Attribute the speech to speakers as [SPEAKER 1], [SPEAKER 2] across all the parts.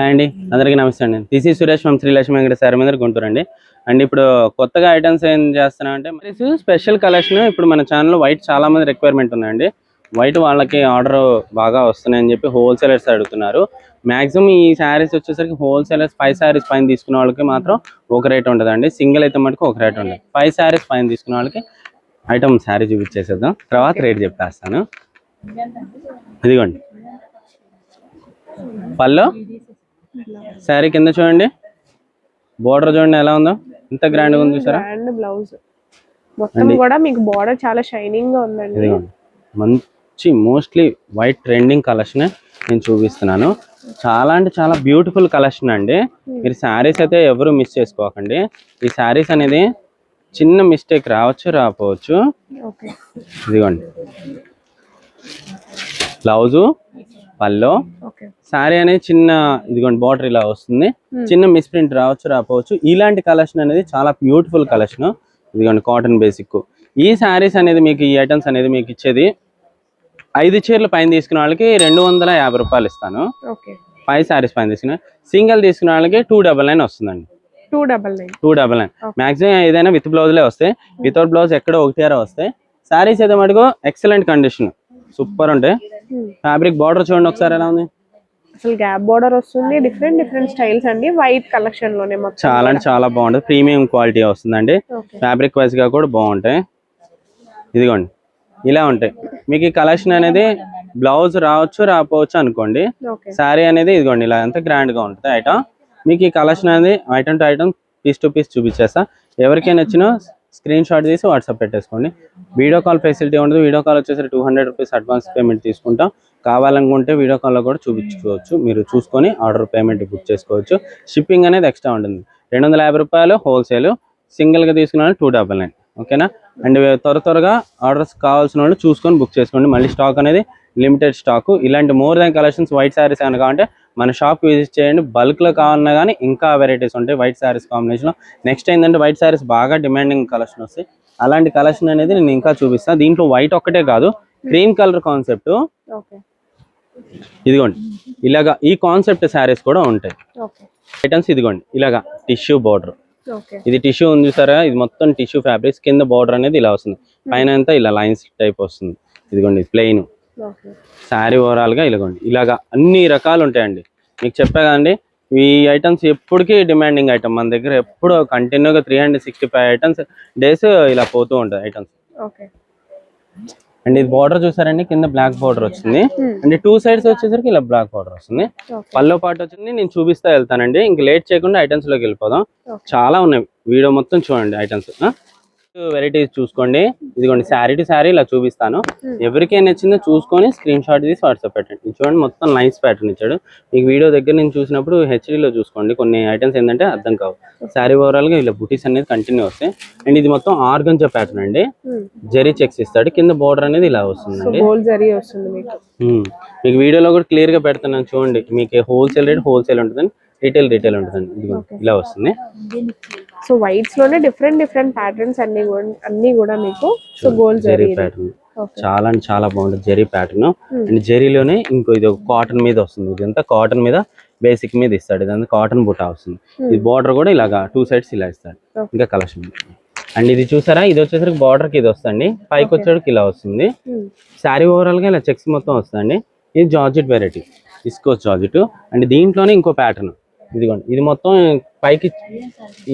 [SPEAKER 1] Hi అండి. అందరికీ నమస్తే అండి. This is Suresh from Srilakshmi Venkata sir మీద గుంటూరు అండి. అండ్ ఇప్పుడు కొత్తగా ఐటమ్స్ ఏం చేస్తున్నాం అంటే మరి స్పెషల్ కలెక్షన్ ఇప్పుడు మన ఛానల్లో వైట్ చాలా మంది రిక్వైర్మెంట్ ఉందండి వైట్ వాళ్ళకి ఆర్డర్ బాగా వస్తున్నాయని చెప్పి హోల్సేలర్స్ అడుగుతున్నారు. మ్యాక్సిమం ఈ శారీస్ వచ్చేసరికి హోల్సేలర్స్ ఫైవ్ శారీస్ పైన తీసుకున్న వాళ్ళకి మాత్రం ఒక రేట్ ఉంటుందండి. సింగిల్ అయితే మటుకు ఒక రేట్ ఉంటుంది. ఫైవ్ శారీస్ పైన తీసుకున్న వాళ్ళకి ఐటమ్ శారీ చూపించేసేద్దాం. తర్వాత రేట్ చెప్పేస్తాను. ఇదిగోండి. పళ్ళు? శారీ కింద చూడండి. బోర్డర్ చూడండి ఎలా ఉందో. ఇంత గ్రాండ్ ఉంది చూసారా?
[SPEAKER 2] బ్లౌజ్ మొత్తం కూడా మీకు బార్డర్ చాలా షైనింగ్గా ఉందండి.
[SPEAKER 1] మంచి మోస్ట్లీ వైట్ ట్రెండింగ్ కలెక్షన్ నేను చూపిస్తున్నాను. చాలా అంటే చాలా బ్యూటిఫుల్ కలెక్షన్ అండి. మీరు శారీస్ అయితే ఎవరు మిస్ చేసుకోకండి. ఈ శారీస్ అనేది చిన్న మిస్టేక్ రావచ్చు రాకపోవచ్చు. ఇదిగోండి బ్లౌజు పల్లో. శారీ అనేది చిన్న ఇదిగోండి బార్డర్ ఇలా వస్తుంది. చిన్న మిస్ప్రింట్ రావచ్చు రాకపోవచ్చు. ఇలాంటి కలెక్షన్ అనేది చాలా బ్యూటిఫుల్ కలెక్షన్. ఇదిగోండి కాటన్ బేసిక్. ఈ శారీస్ అనేది మీకు ఈ ఐటమ్స్ అనేది మీకు ఇచ్చేది ఐదు చీరల పైన తీసుకున్న వాళ్ళకి రెండు వందల యాభై రూపాయలు ఇస్తాను. ఫైవ్ శారీస్ పైన తీసుకున్న సింగిల్ తీసుకున్న వాళ్ళకి టూ డబల్ నైన్ వస్తుందండి.
[SPEAKER 2] Two double nine.
[SPEAKER 1] Two double nine. Maximum ఏదైనా విత్ బ్లౌజ్లే వస్తాయి. వితౌట్ బ్లౌజ్ ఎక్కడో ఒకటి వస్తాయి. శారీస్ అయితే మటుకు ఎక్సలెంట్ కండిషన్. సూపర్ ఉంటాయి ఫ్యాబ్రిక్ బార్డర్ చూడండి ఒకసారి ఎలా ఉంది.
[SPEAKER 2] అసలు గ్యాప్ బార్డర్ వస్తుంది డిఫరెంట్ డిఫరెంట్ స్టైల్స్ అండి. వైట్ కలెక్షన్లోనే మొత్తం
[SPEAKER 1] చాలా అంటే చాలా బాగుంటుంది. ప్రీమియం క్వాలిటీ వస్తుందండి. ఫ్యాబ్రిక్ వైజ్గా కూడా బాగుంటాయి. ఇదిగోండి. ఇలా ఉంటాయి. మీకు ఈ కలెక్షన్ అనేది బ్లౌజ్ రావచ్చు రాకపోవచ్చు అనుకోండి. శారీ అనేది ఇదిగోండి ఇలా ఎంత గ్రాండ్గా ఉంటుంది ఐటమ్ మీకు ఈ కలెక్షన్ అనేది item to item piece to piece చూపించేస్తా. ఎవరికైనా నచ్చినా స్క్రీన్ షాట్ తీసి వాట్సాప్ పెట్టేసుకోండి. వీడియో కాల్ ఫెసిలిటీ ఉండదు. వీడియో కాల్ వచ్చేసరికి two hundred rupees advance payment తీసుకుంటాం. కావాలనుకుంటే వీడియో కాల్లో కూడా చూపించుకోవచ్చు. మీరు చూసుకొని ఆర్డర్ పేమెంట్ బుక్ చేసుకోవచ్చు. షిప్పింగ్ అనేది ఎక్స్ట్రా ఉంటుంది. రెండు వందల యాభై రూపాయలు హోల్సేల్. సింగిల్గా తీసుకున్న టూ డబల్ నైన్ ఓకేనా? అండ్ త్వర త్వరగా ఆర్డర్స్ కావాల్సిన వాళ్ళు చూసుకొని బుక్ చేసుకోండి. మళ్ళీ స్టాక్ అనేది లిమిటెడ్ స్టాక్. ఇలాంటి more than collections white saris ఏమైనా కావాలంటే మన షాప్ విజిట్ చేయండి. బల్క్లో కావాలన్నా కానీ ఇంకా వెరైటీస్ ఉంటాయి. వైట్ శారీస్ కాంబినేషన్లో నెక్స్ట్ ఏంటంటే వైట్ శారీస్ బాగా డిమాండింగ్ కలెక్షన్ వస్తాయి. అలాంటి కలెక్షన్ అనేది నేను ఇంకా చూపిస్తాను దీంట్లో వైట్ ఒక్కటే కాదు. క్రీమ్ కలర్ కాన్సెప్ట్ ఇదిగోండి. ఇలాగా ఈ కాన్సెప్ట్ శారీస్ కూడా ఉంటాయి. ఐటమ్స్ ఇదిగోండి. ఇలాగా టిష్యూ బార్డర్ ఇది టిష్యూ ఉంది చూసారా? ఇది మొత్తం టిష్యూ ఫ్యాబ్రిక్స్ కింద బార్డర్ అనేది ఇలా వస్తుంది. పైన అంతా ఇలా లైన్స్ టైప్ వస్తుంది. ఇదిగోండి ప్లెయిన్ శారీ ఓవరాల్గా ఇలాగోండి. ఇలాగా అన్ని రకాలు ఉంటాయండి. మీకు చెప్పా కదండి ఈ ఐటమ్స్ ఎప్పటికీ డిమాండింగ్ ఐటమ్ మన దగ్గర ఎప్పుడు కంటిన్యూగా three hundred sixty five items days ఇలా పోతూ ఉంటాయి ఐటమ్స్ అండ్ ఇది బార్డర్ చూసారండి కింద బ్లాక్ బార్డర్ వచ్చింది.
[SPEAKER 2] Hmm.
[SPEAKER 1] అండ్ టూ సైడ్స్ వచ్చేసరికి ఇలా బ్లాక్ బార్డర్ వస్తుంది. పల్లో పాటు వచ్చింది నేను చూపిస్తా వెళ్తానండి. ఇంక లేట్ చేయకుండా ఐటమ్స్లోకి వెళ్ళిపోదాం. చాలా ఉన్నాయి. వీడియో మొత్తం చూడండి ఐటమ్స్ వెరైటీస్ చూసుకోండి. ఇదిగోండి శారీ టు శారీ ఇలా చూపిస్తాను.
[SPEAKER 2] Hmm.
[SPEAKER 1] ఎవరికీ నచ్చిందో చూసుకొని స్క్రీన్ షాట్ తీసి వాట్సాప్ పెట్టండి. చూడండి మొత్తం లైన్స్ ప్యాటర్న్ ఇచ్చాడు. మీకు వీడియో దగ్గర నుంచి చూసినప్పుడు HD లో చూసుకోండి. కొన్ని ఐటమ్స్ ఏంటంటే అర్థం కావు. శారీ ఓవరాల్గా ఇలా బుటీస్ అనేది కంటిన్యూ వస్తాయి. అండ్ ఇది మొత్తం ఆర్గంజా ప్యాటర్న్ అండి. జెరీ చెక్స్ ఇస్తాడు. కింద బోర్డర్ అనేది ఇలా వస్తుందండి.
[SPEAKER 2] మీకు
[SPEAKER 1] వీడియోలో కూడా క్లియర్గా పెడుతున్నాను చూడండి. మీకు హోల్సేల్ రేట్ హోల్సేల్ ఉంటుందండి రీటైల్ రీటైల్ ఉంటుందండి ఇదిగో ఇలా వస్తుంది.
[SPEAKER 2] సో వైట్స్లోనే డిఫరెంట్ డిఫరెంట్ ప్యాటర్న్స్ అన్ని అన్ని కూడా మీకు సో గోల్డ్
[SPEAKER 1] జెరీ ప్యాటర్న్ చాలా అంటే చాలా బాగుంటుంది జెరీ ప్యాటర్న్
[SPEAKER 2] Hmm.
[SPEAKER 1] అండ్ జెరీలోనే ఇంకో ఇది కాటన్ మీద వస్తుంది. ఇదంతా కాటన్ మీద బేసిక్ మీద ఇస్తాడు. ఇదంతా కాటన్ బుటా వస్తుంది.
[SPEAKER 2] Hmm.
[SPEAKER 1] ఇది బార్డర్ కూడా ఇలాగా టూ సైడ్స్ ఇలా ఇస్తాడు. ఇంకా కలెక్షన్ అండ్ ఇది చూసారా? ఇది వచ్చేసరికి బార్డర్కి ఇది వస్తుంది పైకి వచ్చేసరికి ఇలా వస్తుంది. శారీ ఓవరాల్గా ఇలా చెక్స్ మొత్తం వస్తుందండి. ఇది georgette variety viscose georgette. And దీంట్లోనే ఇంకో ప్యాటర్న్ ఇదిగోండి. ఇది మొత్తం పైకి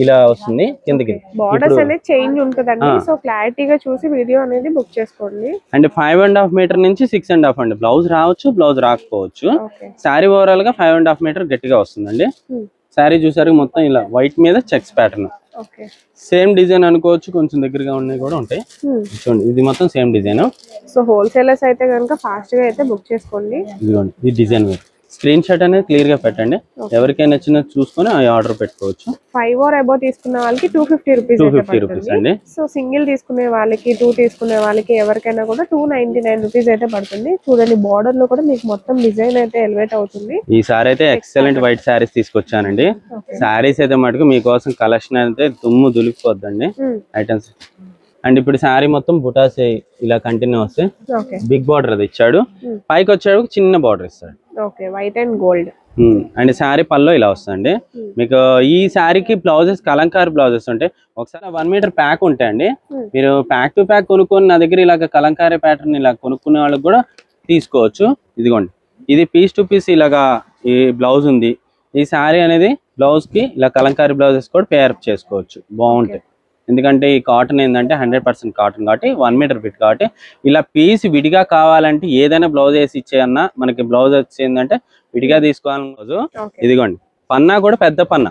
[SPEAKER 1] ఇలా వస్తుంది కిందకి.
[SPEAKER 2] బార్డర్స్ అనేది చేంజ్ ఉంటుందండి. సో క్లారిటీగా చూసి వీడియో అనేది బుక్ చేసుకోండి.
[SPEAKER 1] And five and half metre నుంచి సిక్స్ అండ్ హాఫ్ అండి. బ్లౌజ్ రావచ్చు బ్లౌజ్ రాకపోవచ్చు. శారీ ఓవరాల్గా ఫైవ్ అండ్ హాఫ్ మీటర్ గట్టిగా వస్తుందండి. శారీ చూసారు మొత్తం ఇలా వైట్ మీద చెక్స్ ప్యాటర్న్ సేమ్ డిజైన్ అనుకోవచ్చు కొంచెం దగ్గరగా ఉన్నాయి కూడా ఉంటాయి. చూడండి ఇది మొత్తం సేమ్ డిజైన్
[SPEAKER 2] సో హోల్సేలర్స్ అయితే కనుక ఫాస్ట్గా అయితే బుక్ చేసుకోండి.
[SPEAKER 1] ఇదిగోండి ఈ డిజైన్ స్క్రీన్ షాట్ అనేది క్లియర్గా పెట్టండి ఎవరికైనా నచ్చిన చూసుకొని ఆ ఆర్డర్ పెట్టుకోవచ్చు.
[SPEAKER 2] ఫైవ్ ఆర్ అబౌవ్ తీసుకున్న వాళ్ళకి two fifty rupees
[SPEAKER 1] two fifty rupees అండి.
[SPEAKER 2] సో సింగిల్ తీసుకునే వాళ్ళకి టూ తీసుకునే వాళ్ళకి ఎవరికైనా కూడా టూ నైన్టీ నైన్ రూపీస్ అయితే పడుతుంది. చూడండి బార్డర్లో కూడా మీకు మొత్తం డిజైన్ అయితే ఎలివేట్ అవుతుంది.
[SPEAKER 1] ఈ సారీ అయితే ఎక్సలెంట్ వైట్ శారీస్ తీసుకొచ్చానండి. శారీస్ అయితే మటుకు మీకోసం కలెక్షన్ అయితే దుమ్ము దులిపిపోద్దండి ఐటమ్స్. అండ్ ఇప్పుడు శారీ మొత్తం బుటాస్ ఇలా కంటిన్యూ వస్తే
[SPEAKER 2] ఓకే.
[SPEAKER 1] బిగ్ బార్డర్ అది ఇచ్చాడు. పైకి వచ్చాడు చిన్న బార్డర్ ఇస్తాడు.
[SPEAKER 2] Okay white and gold.
[SPEAKER 1] And sari pallu ఇలా వస్తుందండి.
[SPEAKER 2] Hmm.
[SPEAKER 1] మీకు ఈ శారీకి బ్లౌజెస్ కలంకారీ బ్లౌజెస్ ఉంటాయి ఒకసారి వన్ మీటర్ ప్యాక్ ఉంటాయండి. మీరు ప్యాక్ టు ప్యాక్ కొనుక్కొని నా దగ్గర ఇలాగ కలంకారీ ప్యాటర్న్ ఇలా కొనుక్కునే వాళ్ళకి కూడా తీసుకోవచ్చు. ఇదిగోండి. ఇది పీస్ టు పీస్ ఇలాగా ఈ బ్లౌజ్ ఉంది. ఈ శారీ అనేది బ్లౌజ్కి ఇలా కలంకారీ బ్లౌజెస్ కూడా పేర్ చేసుకోవచ్చు. బాగుంటాయి. ఎందుకంటే ఈ కాటన్ ఏంటంటే హండ్రెడ్ పర్సెంట్ కాటన్ కాబట్టి వన్ మీటర్ ఫిట్ కాబట్టి ఇలా పీస్ విడిగా కావాలంటే ఏదైనా బ్లౌజ్ వేసి ఇచ్చేయన్నా మనకి బ్లౌజ్ వచ్చి ఏంటంటే విడిగా తీసుకోవాలని రోజు. ఇదిగోండి. పన్నా కూడా పెద్ద పన్నా.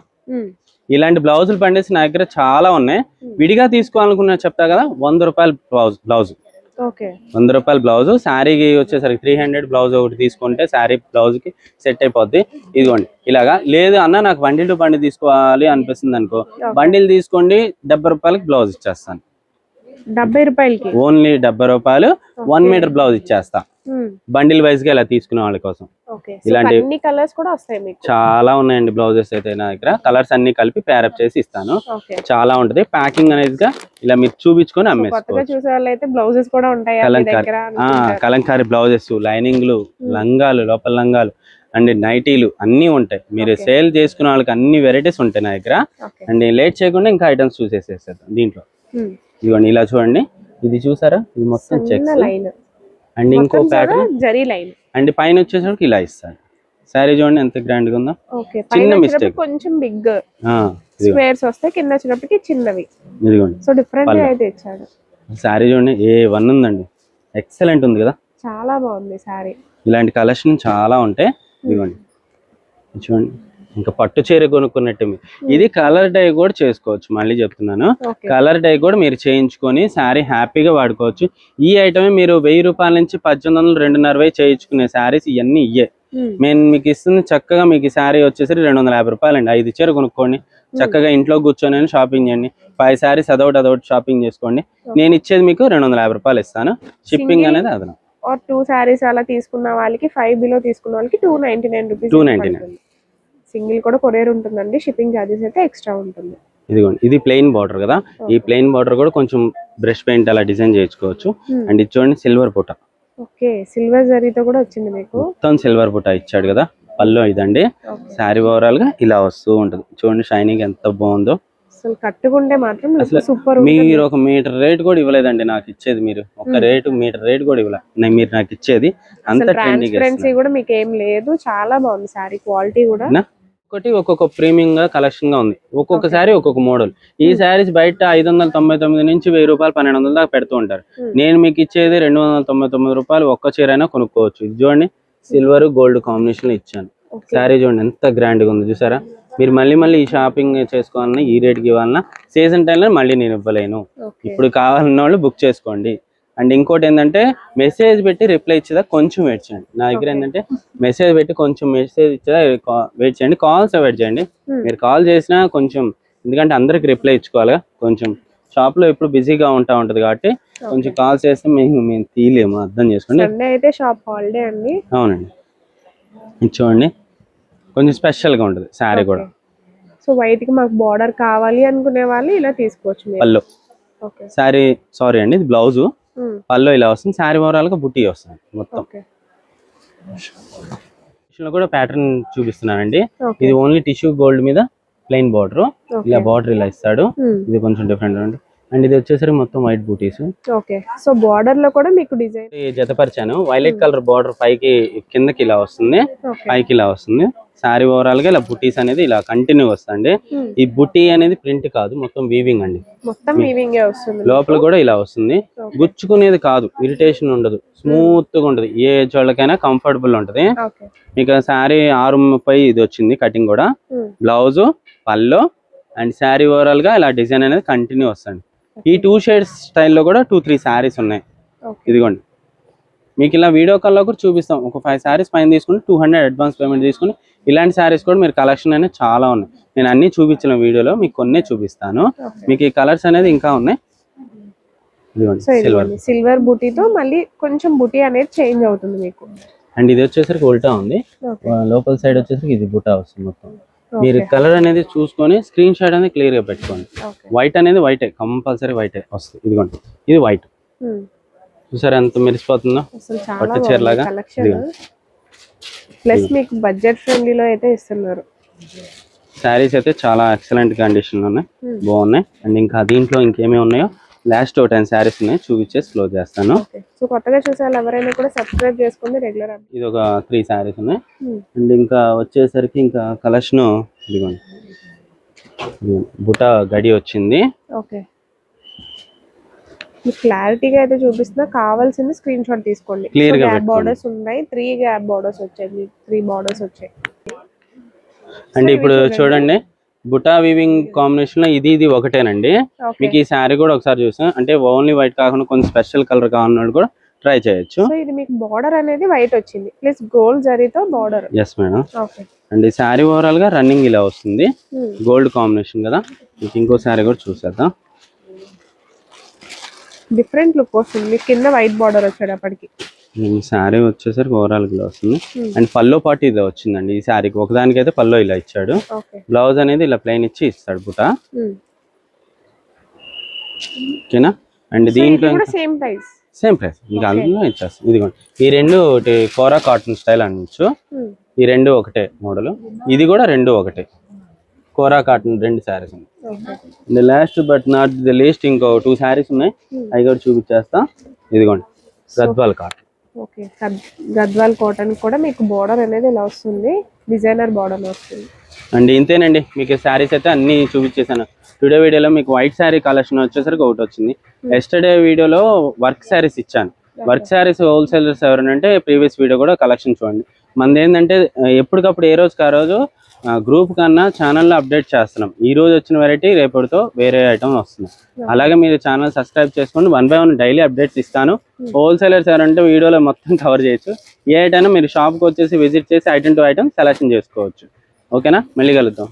[SPEAKER 1] ఇలాంటి బ్లౌజులు పండేసి నా దగ్గర చాలా ఉన్నాయి. విడిగా తీసుకోవాలనుకున్నా చెప్తా కదా వంద రూపాయల బ్లౌజ్ బ్లౌజ్ వంద రూపాయల బ్లౌజ్. శారీకి వచ్చేసరికి త్రీ హండ్రెడ్ బ్లౌజ్ ఒకటి తీసుకుంటే శారీ బ్లౌజ్కి సెట్ అయిపోద్ది. ఇదిగోండి ఇలాగా. లేదు అన్న నాకు బండిల్ టు బండి తీసుకోవాలి అనిపిస్తుంది అనుకో. బండిల్ తీసుకోండి డెబ్బై రూపాయలకి బ్లౌజ్ ఇచ్చేస్తాను.
[SPEAKER 2] డెబ్బై రూపాయలకి?
[SPEAKER 1] ఓన్లీ డెబ్బై రూపాయలు వన్ మీటర్ బ్లౌజ్ ఇచ్చేస్తా.
[SPEAKER 2] ఉమ్,
[SPEAKER 1] బండిల్ వైజ్గా ఇలా తీసుకునే వాళ్ళ కోసం. ఇలాంటి-
[SPEAKER 2] కలర్స్ కూడా వస్తాయి
[SPEAKER 1] చాలా ఉన్నాయండి బ్లౌజెస్ అయితే నా దగ్గర. కలర్స్ అన్ని కలిపి ప్యారప్ చేసి ఇస్తాను. చాలా ఉంటది. ప్యాకింగ్ అనేది గా ఇలా మీరు చూపించుకొని అమ్మేసుకోవచ్చు. కలంకారీ. బ్లౌజెస్ లైనింగ్లు లంగాలు లోపల లంగాలు అండ్ నైటీలు అన్నీ ఉంటాయి. మీరు. సేల్ చేసుకునే వాళ్ళకి అన్ని వెరైటీస్ ఉంటాయి నా దగ్గర. అండ్ లేట్ చేయకుండా ఇంకా ఐటమ్స్ చూసేసేస్తాం దీంట్లో.
[SPEAKER 2] ఉమ్,
[SPEAKER 1] ఇదిగోండి ఇలా చూడండి. ఇది చూసారా? ఇది మొత్తం చెక్స్ అండ్ ఇంకో ప్యాటర్న్
[SPEAKER 2] జరీ లైన్.
[SPEAKER 1] అండ్ పైన వచ్చేసరికి ఇలా ఇస్తారు శారీ చూడండి ఎంత గ్రాండ్గా ఉందో చిన్న.
[SPEAKER 2] వచ్చినప్పుడు కొంచెం బిగ్ స్క్వేర్స్ వస్తాయి కింద వచ్చినప్పటికి చిన్నవి.
[SPEAKER 1] ఇదిగోండి.
[SPEAKER 2] So different. అయితే ఇచ్చాడు
[SPEAKER 1] శారీ చూడండి ఏ వన్ ఉందండి. ఎక్సలెంట్ ఉంది కదా.
[SPEAKER 2] చాలా బాగుంది సారీ
[SPEAKER 1] ఇలాంటి కలెక్షన్ చాలా ఉంటాయి. ఇదిగోండి. చూడండి. ఇంకా పట్టు చీర కొనుక్కున్నట్టు మీ- ఇది కలర్ డై కూడా చేసుకోవచ్చు మళ్ళీ చెప్తున్నాను. కలర్ డై కూడా మీరు చేయించుకొని శారీ హ్యాపీగా వాడుకోవచ్చు. ఈ ఐటమే మీరు వెయ్యి రూపాయల నుంచి పద్దెనిమిది వందలు రెండున్నర వేలు చేయించుకునే శారీస్ ఇవన్నీ ఇయ్యే. నేను మీకు ఇస్తుంది చక్కగా మీకు ఈ శారీ వచ్చేసరికి రెండు వందల యాభై రూపాయలు అండి ఐదు చీర కొనుక్కోండి. చక్కగా ఇంట్లో కూర్చొని షాపింగ్ చేయండి. ఫైవ్ శారీస్ అదొకటి అదొకటి షాపింగ్ చేసుకోండి. నేను ఇచ్చేది మీకు రెండు వందల యాభై రూపాయలు ఇస్తాను. షిప్పింగ్ అనేది అదనం.
[SPEAKER 2] ఆర్ టూ శారీస్ అలా తీసుకున్న వాళ్ళకి ఫైవ్ బిలో తీసుకున్న వాళ్ళకి two ninety nine rupees
[SPEAKER 1] 299.
[SPEAKER 2] Single కూడా కొరియర్ ఉంటుందండి. షిప్పింగ్ ఛార్జెస్ అయితే ఎక్స్ట్రా ఉంటుంది.
[SPEAKER 1] ఇదిగోండి ఇది ప్లెయిన్ బార్డర్ కదా? ఈ ప్లెయిన్ బార్డర్ కూడా కొంచెం బ్రష్ పెయింట్ అలా డిజైన్ చేయించుకోవచ్చు. అండ్ ఇది చూడండి సిల్వర్ పుట.
[SPEAKER 2] ఓకే సిల్వర్ జరీతో కూడా వచ్చింది మీకు?
[SPEAKER 1] మొత్తం సిల్వర్ పుట ఇచ్చాడు కదా? పళ్ళు ఇదండి. శారీ ఓవరాల్గా ఇలా వస్తూ ఉంటుంది. చూడండి షైనింగ్ ఎంత బాగుందో.
[SPEAKER 2] అసలు కట్టుకుంటే మాత్రం సూపర్
[SPEAKER 1] మీరు ఒక మీటర్ రేట్ కూడా ఇవ్వలేదండి నాకు ఇచ్చేది మీరు. ఒక రేటు మీటర్ రేట్ కూడా ఇవ్వలే. నేను మీరు నాకు ఇచ్చేది. అంత
[SPEAKER 2] ట్రాన్స్పరెన్సీ కూడా మీకు ఏం లేదు. చాలా బాగుంది శారీ క్వాలిటీ కూడా.
[SPEAKER 1] ఒకటి ఒక్కొక్క ప్రీమియం గా కలెక్షన్గా ఉంది. ఒక్కొక్క శారీ ఒక్కొక్క మోడల్. ఈ శారీస్ బయట ఐదు వందల తొంభై తొమ్మిది నుంచి వెయ్యి రూపాయలు పన్నెండు వందల దాకా పెడుతూ ఉంటారు. నేను మీకు ఇచ్చేది రెండు వందల తొంభై తొమ్మిది రూపాయలు ఒక్క చీర అయినా కొనుక్కోవచ్చు. ఇది చూడండి సిల్వర్ గోల్డ్ కాంబినేషన్ ఇచ్చాను. శారీ చూడండి ఎంత గ్రాండ్గా ఉంది చూసారా? మీరు మళ్ళీ మళ్ళీ ఈ షాపింగ్ చేసుకోవాలన్నా ఈ రేట్కి ఇవ్వాలన్నా సీజన్ టైంలో మళ్ళీ నేను ఇవ్వలేను. ఇప్పుడు కావాలన్న వాళ్ళు బుక్ చేసుకోండి. అండ్ ఇంకోటి ఏంటంటే మెసేజ్ పెట్టి రిప్లై ఇచ్చేదా కొంచెం వెయిట్ చేయండి. నా దగ్గర. ఏంటంటే మెసేజ్ పెట్టి కొంచెం మెసేజ్ ఇచ్చేదా వెయిట్ చేయండి. కాల్స్ అవాయిడ్ చేయండి.
[SPEAKER 2] Hmm.
[SPEAKER 1] మీరు కాల్ చేసినా కొంచెం ఎందుకంటే అందరికి రిప్లై ఇచ్చుకోవాలిగా కొంచెం. షాప్లో ఎప్పుడు బిజీగా ఉంటా ఉంటది కాబట్టి కొంచెం కాల్ చేస్తే మేము మేము తీయలేము అర్థం చేసుకోండి.
[SPEAKER 2] అయితే షాప్ హాలిడే అండి.
[SPEAKER 1] అవునండి. ఇది చూడండి. కొంచెం స్పెషల్గా ఉంటుంది శారీ కూడా.
[SPEAKER 2] సో వైట్కి మాకు బార్డర్ కావాలి అనుకునే వాళ్ళు ఇలా తీసుకోవచ్చు
[SPEAKER 1] పళ్ళు. శారీ సారీ అండి ఇది బ్లౌజ్ పళ్ళు ఇలా వస్తుంది శారీ ఓవరాల్గా బుట్టి వస్తుంది మొత్తం.
[SPEAKER 2] ఓకే.
[SPEAKER 1] లో కూడా ప్యాటర్న్ చూపిస్తున్నానండి. ఇది ఓన్లీ టిష్యూ గోల్డ్ మీద ప్లెయిన్ బార్డర్ ఇలా బార్డర్ ఇలా ఇస్తాడు. ఇది కొంచెం డిఫరెంట్ అండి అండ్ ఇది వచ్చేసరికి మొత్తం వైట్ బూటీస్
[SPEAKER 2] ఓకే సో బార్డర్లో కూడా మీకు డిజైన్
[SPEAKER 1] జతపరిచాను. వైలెట్ కలర్ బార్డర్ పైకి కిందకి ఇలా వస్తుంది. పైకి ఇలా వస్తుంది. శారీ ఓవరాల్గా ఇలా బుటీస్ అనేది ఇలా కంటిన్యూ వస్తుంది
[SPEAKER 2] ఉమ్,
[SPEAKER 1] ఈ బుటీ అనేది ప్రింట్ కాదు మొత్తం వీవింగ్ అండి.
[SPEAKER 2] మొత్తం వీవింగ్ వస్తుంది.
[SPEAKER 1] లోపల కూడా ఇలా వస్తుంది. గుచ్చుకునేది కాదు ఇరిటేషన్ ఉండదు. స్మూత్గా ఉంటది. ఏ ఏజ్ వాళ్ళకైనా కంఫర్టబుల్ ఉంటది. మీకు శారీ ఆరు ముప్పై ఇది వచ్చింది కటింగ్ కూడా. బ్లౌజ్ పల్లో అండ్ శారీ ఓవరాల్గా ఇలా డిజైన్ అనేది కంటిన్యూ వస్తుంది. ఈ టూ షేడ్స్ స్టైల్లో కూడా టూ త్రీ శారీస్ ఉన్నాయి. ఇదిగోండి. మీకు ఇలా వీడియో కాల్లో కూడా చూపిస్తాం. ఒక ఫైవ్ శారీస్ పైన తీసుకుని టూ హండ్రెడ్ అడ్వాన్స్ పేమెంట్ తీసుకుని ఇలాంటి శారీస్ కూడా మీరు కలెక్షన్ అనేది చాలా ఉన్నాయి. నేను అన్ని చూపించిన వీడియోలో మీకు కొన్ని చూపిస్తాను. మీకు ఈ కలర్స్ అనేది ఇంకా ఉన్నాయి. సిల్వర్
[SPEAKER 2] సిల్వర్ బూటీతో మళ్ళీ కొంచెం బూటీ అనేది చేంజ్ అవుతుంది మీకు.
[SPEAKER 1] అండ్ ఇది వచ్చేసరికి ఉల్టా ఉంది. లోపల సైడ్ వచ్చేసరికి ఇది బుటా వస్తుంది మొత్తం. మీరు కలర్ అనేది చూసుకొని స్క్రీన్ షాట్ అనేది క్లియర్గా పెట్టుకోండి. వైట్ అనేది వైటే కంపల్సరీ వైటే వస్తుంది. ఇదిగోండి. ఇది వైట్
[SPEAKER 2] ఉమ్,
[SPEAKER 1] చూసారా ఎంత మెరిసిపోతుందో? పట్టు చీరలాగా.
[SPEAKER 2] ప్లస్ మీకు బడ్జెట్ ఫ్రెండ్లీలో అయితే ఇస్తున్నారు.
[SPEAKER 1] శారీస్ అయితే చాలా ఎక్సలెంట్ కండిషన్లో ఉన్నాయి.
[SPEAKER 2] Hmm.
[SPEAKER 1] బాగున్నాయి. అండ్ ఇంకా దీంట్లో ఇంకేమేమి ఉన్నాయో లాస్ట్ టెన్ శారీస్ ఉన్నాయి. చూపించేసి క్లోజ్ చేస్తాను.
[SPEAKER 2] సో కొత్తగా చూసే వాళ్ళు ఎవరైనా కూడా సబ్స్క్రైబ్ చేసుకోండి రెగ్యులర్
[SPEAKER 1] ఇది ఒక త్రీ శారీస్ ఉన్నాయి. అండ్ ఇంకా వచ్చేసరికి ఇంకా కలెక్షన్ ఇదిగోండి ఇది బుట్ట గడి వచ్చింది.
[SPEAKER 2] ఓకే. క్లారిటీగా అయితే చూపిస్తున్నా. కావాల్సింది స్క్రీన్ షాట్ తీసుకోండి.
[SPEAKER 1] గా
[SPEAKER 2] గ్యాప్. బార్డర్స్ ఉన్నాయి. త్రీ గ్యాప్ బార్డర్స్ వచ్చాయి. త్రీ బార్డర్స్ వచ్చాయి.
[SPEAKER 1] అండ్ ఇప్పుడు చూడండి. బుటా వీవింగ్ కాంబినేషన్లో ఇది ఇది ఒకటేనండి. మీకు ఈ శారీ కూడా ఒకసారి చూసాం. అంటే ఓన్లీ వైట్ కాకుండా కొంచెం స్పెషల్ కలర్ కావాలన్నాడు కూడా ట్రై చేయొచ్చు.
[SPEAKER 2] ఇది మీకు బార్డర్ అనేది వైట్ వచ్చింది. ప్లస్ గోల్డ్ జరీతో బార్డర్
[SPEAKER 1] ఎస్ మేడం అండ్ ఈ శారీ ఓవరాల్గా రన్నింగ్ ఇలా వస్తుంది. గోల్డ్ కాంబినేషన్ కదా. మీకు ఇంకో శారీ కూడా చూసేద్దాం.
[SPEAKER 2] డిఫరెంట్ లుక్ వస్తుంది. మీకు కింద వైట్ బార్డర్ వచ్చేటప్పటికి.
[SPEAKER 1] శారీ వచ్చేసరికి ఓవరాల్ ఇలా వస్తుంది. అండ్ పల్లో పాటు ఇది వచ్చిందండి. ఈ శారీకి ఒకదానికి అయితే పల్లో ఇలా ఇచ్చాడు. బ్లౌజ్ అనేది ఇలా ప్లెయిన్ ఇచ్చి ఇస్తాడు బుట.
[SPEAKER 2] Hmm.
[SPEAKER 1] ఓకేనా? అండ్ దీంట్లో
[SPEAKER 2] సేమ్ ప్రైస్
[SPEAKER 1] సేమ్ ప్రైస్ ఇంకా అందులో ఇచ్చేస్తాం. ఇదిగోండి. ఈ రెండు ఒకటి కోరా కాటన్ స్టైల్ అనొచ్చు.
[SPEAKER 2] Hmm.
[SPEAKER 1] ఈ రెండు ఒకటే మోడల్. ఇది కూడా రెండు ఒకటే. కోరా కాటన్ రెండు శారీస్ ఉన్నాయి. Last but not the least ఇంకో టూ శారీస్ ఉన్నాయి.
[SPEAKER 2] Hmm.
[SPEAKER 1] అవి కూడా చూపించేస్తా. ఇదిగోండి. Gadwal cotton.
[SPEAKER 2] Okay. Gadwal cotton కూడా మీకు బార్డర్ అనేది ఇలా వస్తుంది. డిజైనర్ బార్డర్ వస్తుంది.
[SPEAKER 1] అండ్ ఇంతేనండి. మీకు శారీస్ అయితే అన్ని చూపించేసాను టుడే వీడియోలో మీకు వైట్ శారీ కలెక్షన్ వచ్చేసరికి ఒకటి వచ్చింది. ఎస్టర్డే వీడియోలో వర్క్ శారీస్ ఇచ్చాను. వర్క్ శారీస్ హోల్సేలర్స్ ఎవరంటే ప్రీవియస్ వీడియో కూడా కలెక్షన్ చూడండి. మనది ఏంటంటే ఎప్పటికప్పుడు ఏ రోజుకి ఆ రోజు గ్రూప్ కన్నా ఛానల్లో అప్డేట్ చేస్తున్నాం. ఈ రోజు వచ్చిన వెరైటీ రేపటితో వేరే ఐటమ్ వస్తుంది. అలాగే మీరు ఛానల్ సబ్స్క్రైబ్ చేసుకోండి. One by one daily updates ఇస్తాను. హోల్సేలర్స్ ఎవరంటే వీడియోలో మొత్తం కవర్ చేయొచ్చు. ఏ ఐటమ్ మీరు షాప్కి వచ్చేసి విజిట్ చేసి ఐటమ్ టు ఐటమ్ సెలెక్షన్ చేసుకోవచ్చు. ఓకేనా మళ్ళీ కలుద్దాం.